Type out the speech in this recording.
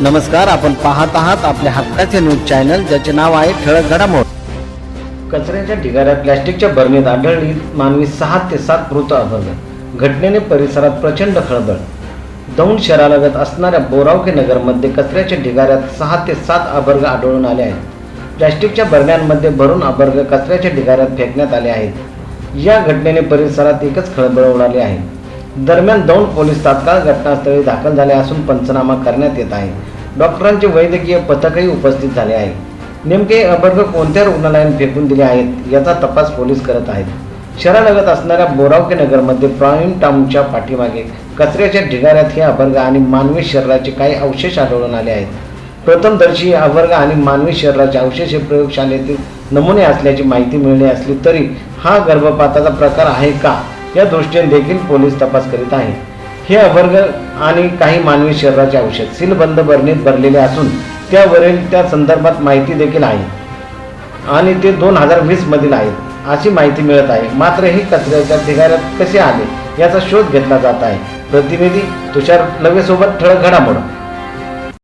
नमस्कार आपण पाहत आहात आपल्या हक्काचे न्यूज चॅनल ज्याचे नाव आहे ठळक घडामोड. कचऱ्याच्या ढिगाऱ्यात प्लॅस्टिकच्या बरणीत आढळली मानवी सहा ते सात मृत अपघात घटनेने परिसरात प्रचंड खळबळ. दौंड शहरालगत असणाऱ्या बोरावके नगरमध्ये कचऱ्याच्या ढिगाऱ्यात सहा ते सात अभर्ग आढळून आले आहेत. प्लॅस्टिकच्या बरण्यांमध्ये भरून अभर्ग कचऱ्याच्या ढिगाऱ्यात फेकण्यात आले आहेत. या घटनेने परिसरात एकच खळबळ उडाली आहे. दरम्यान दोन पोलीस तात्काळ घटनास्थळी दाखल झाले असून पंचनामा करण्यात येत आहे. डॉक्टरांचे वैद्यकीय पथकही उपस्थित झाले आहे. नेमके हे अभर्ग कोणत्या रुग्णालयात फेकून दिले आहेत याचा तपास पोलीस करत आहेत. शहरालगत असणाऱ्या बोरावके नगरमध्ये प्राईम टाऊनच्या पाठीमागे कचऱ्याच्या ढिगाऱ्यात हे अभर्ग आणि मानवी शरीराचे काही अवशेष आढळून आले आहेत. प्रथमदर्शी अवर्ग आणि मानवी शरीराचे अवशेष हे प्रयोगशाळेतील नमुने असल्याची माहिती मिळणे असली तरी हा गर्भपाताचा प्रकार आहे का? या दृष्टीने देखील पोलीस तपास करीत आहे. हे अवर्ग आणि काही मानवी शरीराचे अवशेष सीलबंद बरणीत भरलेले असून त्यावरील त्या संदर्भात माहिती देखील आहे. आणि ते दोन हजार वीसमधील आहेत अशी माहिती मिळत आहे. मात्र हे कचऱ्याच्या ढिगाऱ्यात कसे आले याचा शोध घेतला जात आहे. प्रतिनिधी तुषार लवेसोबत ठळक घडामोड.